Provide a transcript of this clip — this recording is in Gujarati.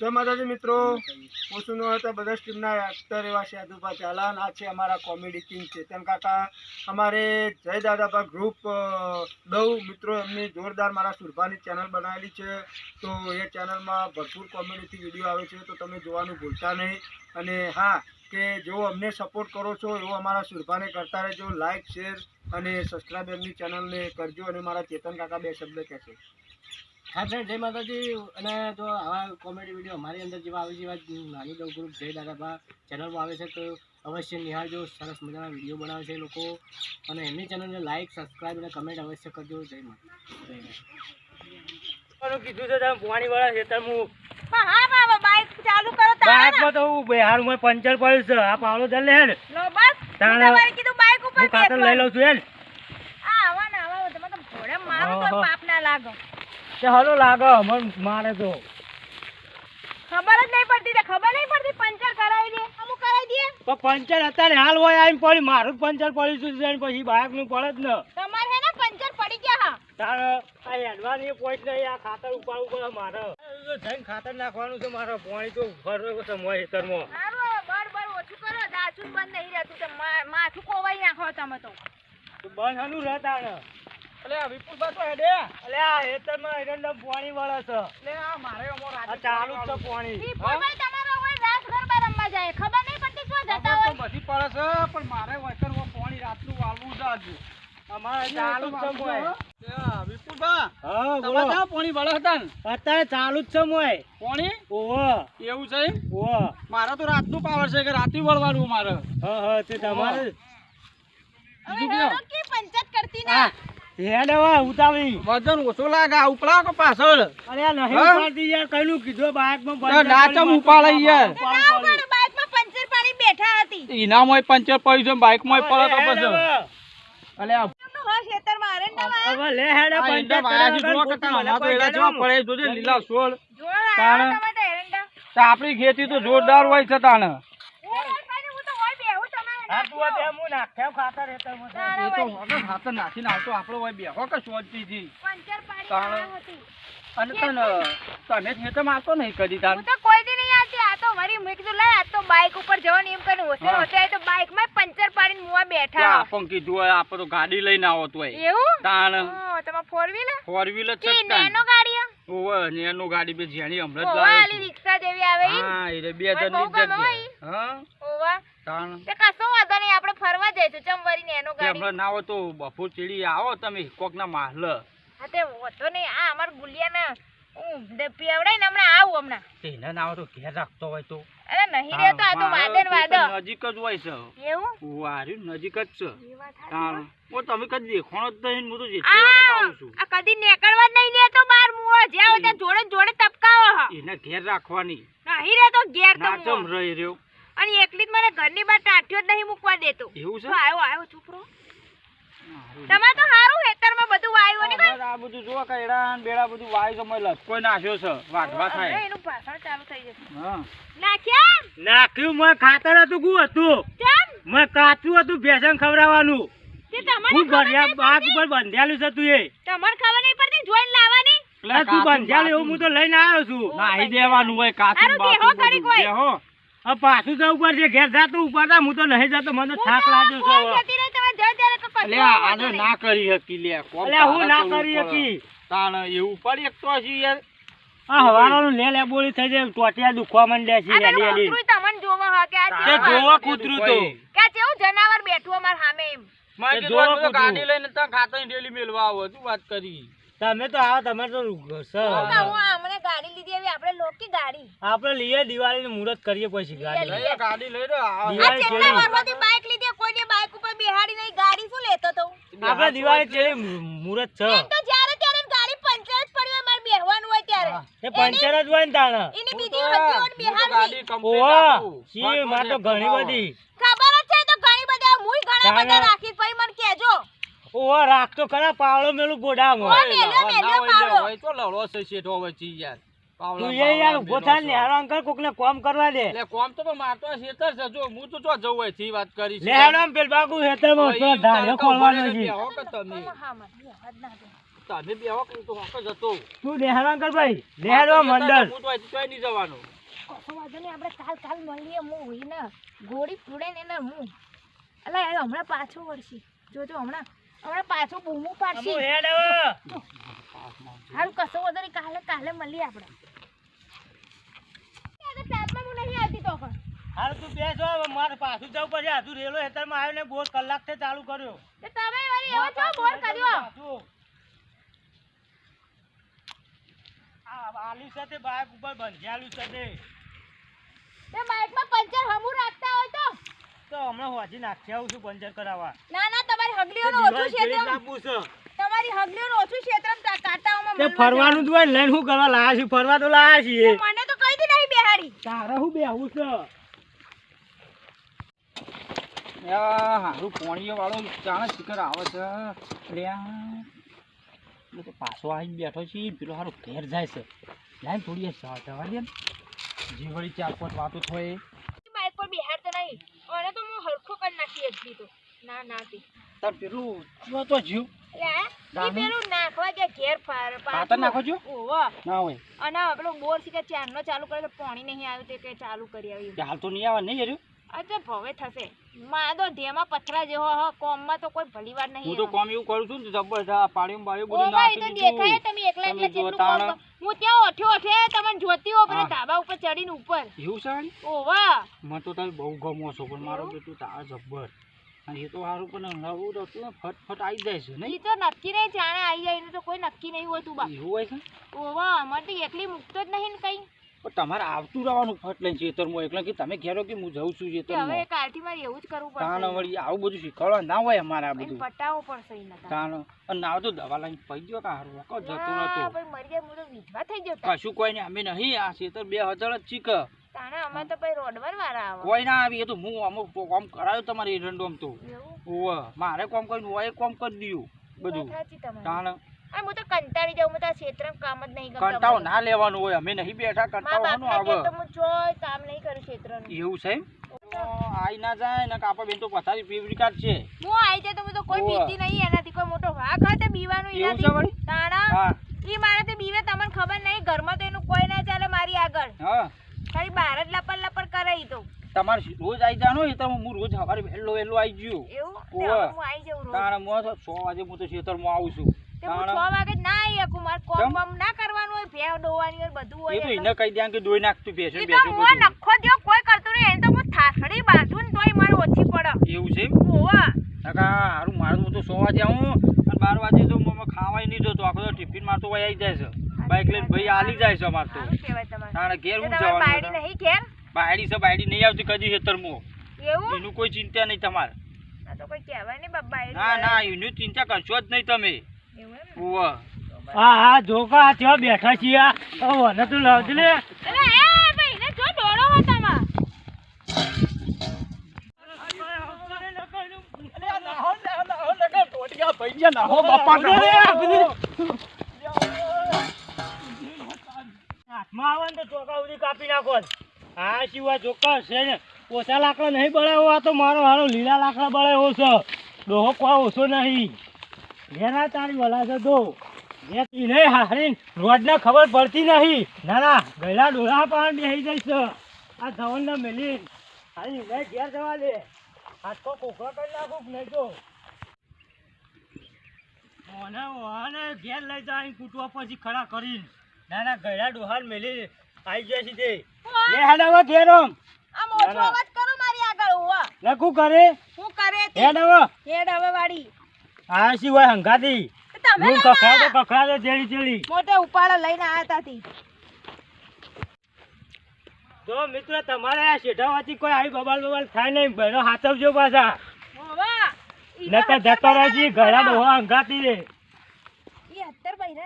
જય માતાજી મિત્રો. હું શું હતા બધા ટીમના એક્ટર એવા સાધુભા ચાલાન. આ છે અમારા કોમેડી કિંગ ચેતન કાકા. અમારે જય દાદાભા ગ્રુપ દવ મિત્રો, એમની જોરદાર મારા સુરભાની ચેનલ બનાવેલી છે. તો એ ચેનલમાં ભરપૂર કોમેડીથી વીડિયો આવે છે, તો તમે જોવાનું ભૂલતા નહીં. અને હા, કે જો અમને સપોર્ટ કરો છો, એવો અમારા સુરભાને કરતા રહેજો. લાઇક શેર અને સબસ્ક્રાઈબ એમની ચેનલને કરજો અને મારા ચેતન કાકા બે શબ્દ કહેશે. હા ફ્રેન્ડ જય માતાજી. અને જો આવા કોમેડી વીડિયો અમારી અંદર જેવા આવે છે એવા નાની દવ ગ્રુપ જય દાદાભા ચેનલમાં આવે છે તો અવશ્ય નિહાળજો સરસ મજાના વીડિયો બનાવે છે એ લોકો. અને એમની ચેનલને લાઇક સબસ્ક્રાઈબ અને કમેન્ટ અવશ્ય કરજો. જય માતા કીધું છે તમે પાણી વાળા ખેતર હું હા બાઈક ચાલુ કરો તારે બાઇકમાં તો હું બિહારમાં પંચર પડ્યું છે આ પાવડો ચાલ લે હેડ લો બસ. તાણે હું તમારે કીધું બાઈક ઉપર હું ખાતર લઈ લઉં છું હેડ આ આવા ને આવા તમે તો ઘોડે મારો તો પાપ ના લાગો. તે હલો લાગો મન મારે તો. ખબર જ નહીં પડતી તે ખબર નહીં પડતી પંચર કરાવી દે અમુક કરાવી દે તો પંચર અત્યારે હાલ હોય આમ પડી મારું પંચર પડ્યું છે જઈને પછી બાઇકનું પડે જ ને. તમારે હે ને પંચર પડી ગયા હા. તારે આ હેડવાની પોઈન્ટ નહીં આ ખાતર ઉપાડવું પડે મારે. જઈને ખાતર નાખવાનું છે મારે પાણી તો ભરવું છે મોય ખેતરમાં. બળ બળ ઓછું કરો દાચું બંધ નહીં રહેતું માથું કોવાઈ નાખો તમે તો. બંધ હનું રહે તાણે અલે આ તો હેડે. અલે આ ખેતરમાં એરંડા પાણી વળે છે. અલે આ મારે અમો આ ચાલુ છે પાણી. વિપુલભાઈ તમારો હવે રાસ ગરબા રમવા જાય. ખબર નહીં પડતી શું જતા હોય? બધી પડે છે પણ મારે વચનમાં પાણી રાતનું વાળવું છે હજુ અમારે ચાલુ છે મોય. વિપુલભા હા બોલો. ત્યાં પાણી વળે હતા ને? અત્યારે ચાલુ જ છે મોય. પાણી? ઓહો. એવું છે ઓહો. મારે તો રાતનું પાવર છે કે રાતે વળવાનું મારે. હા હા તે તમારે બીજું કે પંચાયત કરતી ના. હેડ હવે ઉતાવી વજન ઓછો લાગે ઉપલા કે પાછળ? અરે આ નહીં? ઉપાડતી યાર કઈનું બાઇકમાં તો નાચમ ઉપાડે યાર. બાઇકમાં પંચર પાડી બેઠા હતી. ઇનામોય પંચર પડી છે બાઇકમાં પડે તો પછી. અલે આ હવે લે હેડ પંચર એડા જેવા પડે, જોજે લીલા છોડ. જોર તાણે. તો એરંડા તો આપણી ખેતી તો જોરદાર હોય છે તાણે ઓય, ભાઈ, હું તો હોય બેહું તમારે હા તું આ બે હું નાખ્યા ખાતર હેતરમાં છે. તાણે એ તો વળી. વગર હાથે નાખીને આવતો આપણો હોય બેહો કે શોધતીથી. પંચર પાડી તાણે. ના હતી. અને તને તને ખેતરમાં આવતો નહીં કદી તાણ? હું તો કોઈ દી નહીં આવતી. આ મેં કીધું લાય બાઈક ઉપર જવાનું એમ કરીને હોશે તો બાઈકમાં પંચર પાડીને મુવા તો બેઠા આપણ કીધું હોય આપણે ગાડી લઈને આવો તો હોય એવું? તાણ. ઓ તમે ફોર વ્હીલર ફોર વ્હીલર ગાડી ઓવે નેનો ગાડી બે જેણી હમણાં જ છું. રિક્ષા જેવી આવે હા એ રે બે ઓય, જણની બહુ જ ગમે જગ્યા હા. ઓવા. તાણ. તે કશો વાંધો નહીં આપણે ફરવા જઈશું ચમ વળી નેનો ગાડી. આપણે ના હોય તો બપોર ચીડી આવો તમે કોકના માહલ. હા તે વાંધો નહીં આ અમાર ગુલિયાને હું પીવડાઈને હમણાં આવું હમણાં. તેને ના હોય તો ઘેર રાખતો હોય તો. અરે નહીં રહેતો આ તો મારે વાદે ને તો નજીક જ હોય છે. એવું? વાર્યું નજીક જ છે. ઓ હો. તાણ. હું. તમે કદી દેખાણો જ નહીં હું તો જેટલી વખત આવું છું. આ કદી નીકળવા જ નહીં તો બાર મુઓ જ્યાં હોય ત્યાં જોડે જોડે તપકાવો હ. એને ઘેર રાખવાની. નહીં ઘેર તો ના ચમ મુઓ. રહી રહ્યો. અને એકલી જ મને ઘરની બહાર ટાંટ્યો જ નહીં મૂકવા દેતો. એવું છે? આવ્યો આવ્યો છોકરો. તમારે તો સારું હેતરમાં બધું વાયુ ને આ બધું જો કૈડા ને બેડા બધું વાયુ તો મેં લટકોઈ નાખ્યો છે વાટવા થાય એનું ભાષણ ચાલુ થઈ જશે. હા. નાખ્યા નાખ્યું મેં ખાતર હતું ગુ હતું. કેમ? મેં કાચું હતું ભેસણ ખવડાવવાનું. તે તમારે હું ભર્યા બાગ ઉપર બંધેલું છે તું એ. તમારે ખબર નહીં પડતી જોઈને લાવવાની? એટલે તું એવું હું તો લઈને આવ્યો છું. નાહી દેવાનું હોય કાચું બાગ બેહો કરી કોઈ. બેહો. હવે પાછું જવું પડશે ઘેર જાતું ઉપાડતા હું તો નહીં જતો મને થાક લાગ્યો છે તો આને ના કરી હકી લે અલ્યા હું ના કરી. શકી તાણ એવું પડી એક તો છે યાર આ હવારનું લે લે બોલી થઈ જાય ટોટિયા દુખવા માંડ્યા છે આ એલી પેલું એલી. કૂતરું તમને જોવા હા કે આ જોવા કૂતરું તો. કે આ જનાવર બેઠું અમાર સામે એમ મેં કીધું. ગાડી લઈને ત્યાં ખાતરની ડેલી મેલવા આવો શું વાત કરી તમે તો આવો તમે તો ગાડી લીધી એવી આપણે લોકી ગાડી. આપણે લઈએ દિવાળીનું મુહૂર્ત કરીએ પછી ગાડી. લઈએ. ગાડી લઈ લો દિવાળી આ ચેટલા કેવી? વારમાંથી બાઇક લીધી કોઈને બાઇક ઉપર બેહાડી નહીં ગાડી શું લેતો તો? આપણે દિવાળી છે મુહૂર્ત છે. તો જ્યારે ત્યારે ગાડી પંચર જ પડી હોય મારે બેહવાનું હોય ત્યારે. એ પંચર જ હોય ને તાણે. એની બીજી હતી ઓન તો ઓવા સી ઘણી બધી. ખબર જ છે તો ઘણી બધી મુય ઘણા બધા રાખી પછી મને કહેજો ઓવા રાખતો ખરા પાવળો મેલું ગોડામાં. ઓય, મેલ્યો, મેલ્યો હોય હોય તો લડો છે શેઠો વચ્ચે યાર. તું એ યાર ઊભો બેનો ને હેરો અંકલ કોકને કોમ કરવા દે. એટલે કોમ તો મારતો શેતર છે જો હું તો જો જવું હોયથી વાત કરી છે. લે પેલ બાગુ હેતરમાં હવે તો તો ખોલવાનો છે રહીને કે તમે? માં. તમે બેહો કે તો હોક તું નેહાડવા અંકલ ભાઈ નેહાડવા મંડળ. હું તો ચોય નહીં જવાનું. કશો વાંધો નહીં આપણે કાલ કાલ મળીએ હું ગોળી ફૂડે ને હું અલા હમણાં પાછું વળશે. જોજો હમણાં. હમણાં પાછું બૂમું પાડશી. હાલ કશો વાંધો નહીં કાલે કાલે મળીએ આપણે. હાલ તું બેસો હવે મારે પાછું જવું પડશે. હજુ રેલો હેતરમાં આવ્યો ને બોર કલાકથી ચાલુ કર્યો. તમે વળી એવો છો બોર કર્યો? આલુ સાથે બાઇક ઉપર બંધાયેલું સાથે તે. બાઇકમાં પંચર હમું રાખતા હોય તો તો હમણાં હોજી નાખી આવું છું પંચર કરાવવા. ના ના તમારી હગલીઓનું ઓછું ક્ષેત્ર તમારી હગલીઓનું ઓછું ક્ષેત્ર કાંટાઓમાં તે ફરવાનું જ હોય લઈને શું કરવા લાયા છીએ ફરવા તો લાયા છીએ. મને તો કઈ દી નહીં બેહાડી. તારે શું બેહવું છે? હારું પોણીઓ વાળો જાણે શિખર આવે છે. લ્યા. તો પાછો આવીને બેઠો છે. પેલો હારો ઘેર જાય છે. લાઈન થોડી વાર જવા દે ને. જે વળી ચાર પાંચ વાતો થાય બાઇક પર બેહાડતો નહીં અને તો હું હરખો કરી નાખી ના ના તે તાર પેલું જો તો જીવ લે પેલું નાખવા જે ઘેર પાર નાખો છો? ઓવો ના હોય. અને પેલો બોર છે કે ચારનો ચાલુ કરે તો પાણી નહીં આવ્યું તે કે ચાલુ કરી આવ્યું હાલ તો નહીં આવે નહીં યાર અચ્છા ભવે થશે. માદો ધેમાં પથરા જેવો હ કોમમાં તો કોઈ ભલી વાર નહીં હું તો કોમ એવું કરું છું ને જબર આ બાળ્યું બધું નાખી દીધું. તો દેખાય તમે એકલા એકલા જો કેટલું તાણ. કામ કરો. હું ત્યાં ઓઠે ઓઠે તમને જોતી હો. પણ. ધાબા ઉપર ચડીને ઉપર. એવું છે ઓવા મને તો તમે બહુ ગમો છો પણ મારો બેટું તારા જબ્બર અને એ તો સારું પણ નવું હતું ને ફટફટ આવી જાય છે નહીં? તો નક્કી નહીં જાણે આવી જાય તો કોઈ નક્કી નહીં હોતું બા. એવું હોય છે ઓવા અમારે તો એકલી મૂકતો જ નહીં ને કઈ. પણ તમારે આવતું રહેવાનું ફટ લઈને ખેતરમાં એકલા કે તમે ઘેરો કે હું જઉં છું કે હવે ખેતરમાં કાલથી મારે એવું જ કરવું તાણ પડશે વળી આવું બધું શીખવાડવા ના હોય અમારે આ બધું. પટાવો પડશે એને. તાણ અને ના તો દવા લઈને પડી ગયો કે હારું કો જતો નતો પણ મરી જાય હું તો વિધવા થઈ ગયો કશું કોઈ નહીં અમે નહીં આ ખેતર બે હજાર જ ચીક તાણે અમે તો પછી રોડવર વાળા આવે. કોઈ ના આવી એ તો હું અમુક કોમ કરાયો તમારે એરંડોમ તો. એવું? મારે કોમ કરીને હોય કોમ કરી દીધું બધું. તાણ આ હું તો કંટાળી જાઉં હું તો આ કામ જ નહીં કરતો કંટાળો ના લેવાનું હોય અમે નહીં બેઠા કંટાળો આવે. તો હું જોય કામ નહીં કરું ક્ષેત્રનું. એવું છે આઈ ના જાય ને કાપા બેન તો પથારી પીવડી કાઢશે. હું આઈ જાય તો હું તો કોઈ પીતી નહીં એનાથી કોઈ મોટો વાઘ હોય તો બીવાનું એનાથી. તાણા ઈ મારે તો બીવે તમને ખબર નહીં ઘરમાં તો એનું કોઈ ના ચાલે મારી આગળ. હા. ખાલી બહાર જ લપડ લપડ કરે ઈ તો. તમારે રોજ આવી જવાનું એ તો હું રોજ સવારે વહેલો વહેલો આવી ગયો. એવું? હું આવી જાઉં તારા મો હું તો વાગે હું તો ખેતરમાં આવું છું. તે હું વાગે જ ના આવી શકું. મારે કોમ કેમ? બમ ના કરવાનું હોય ભેં ડોવાની હોય બધું એ હોય તો એને કહી દે કે દોઈ નાખતું તો હું નખો દ્યો કોઈ કરતું નહીં. એને તો હું બાંધું ને તોય મારે ઓછી પડે. એવું છે? ઓવા કાકા હારું મારું હું તો સો વાગે આવું. અને વાગે તો ખાવાય નહીં જતો. આખો તો ટિફિનમાં તો આવી જાય છે. બાઈક લઈને ભાઈ આલી જાય છે અમારે તો. ઘેર હું બાયડી નહીં ઘેર? બાયડી છે બાયડી નહીં આવતી કદી ખેતરમાં. એવું? એનું કોઈ ચિંતા નહીં તમારે. તો કોઈ કહેવાય નહીં બાયડી ના ના એનું ચિંતા કરશો જ નહીં તમે. હા હા જોકા ત્યાં બેઠા છીએ. આ વને તું લાવજે લે. હાથમાં આવે ને તો ચોકા સુધી કાપી નાખો હા સિવાય ચોક્કસ છે ને. ઓછા લાકડા નહીં બળાવો આ તો મારો હારો લીલા લાકડા બળાયો છે. ડોહો કોઈ ઓછો નહીં. ઘેરા તારી વલા છે તો એને હારી રોડને ખબર પડતી નહીં. ના ના ગયેલા ડોહા પણ બેસી જઈશ. આ ધવનને મેલી. હારી એને ઘેર જવા દે. આખો કોકરો કરી નાખું નહીં જો મને મને ઘેર લઈ જાય કૂટવા પછી ખડા કરીને. ના ના ગયડા ડોહાન મેલી. આવી જાય સીધે લે હેડ હવે ઘેર આમ. ઓછો. અવાજ કરો મારી આગળ હોવા લખું કરે? હું કરે તે? હેડ હવે વાડી. આ સિવાય હંગાતી? તમે હું કખડાતો કખડાતો જેડી જેડી. મોટે ઉપાડો લઈને આયા તાતી તો. મિત્ર તમારે આ શેઢાવાથી કોઈ આવી બબાલ બબાલ થાય નહીં. બહેનો હાથવજો પાછા. નકર જતો રહેજી ઘડા ડોહા હંગાતી રે. એ અત્તર લઈને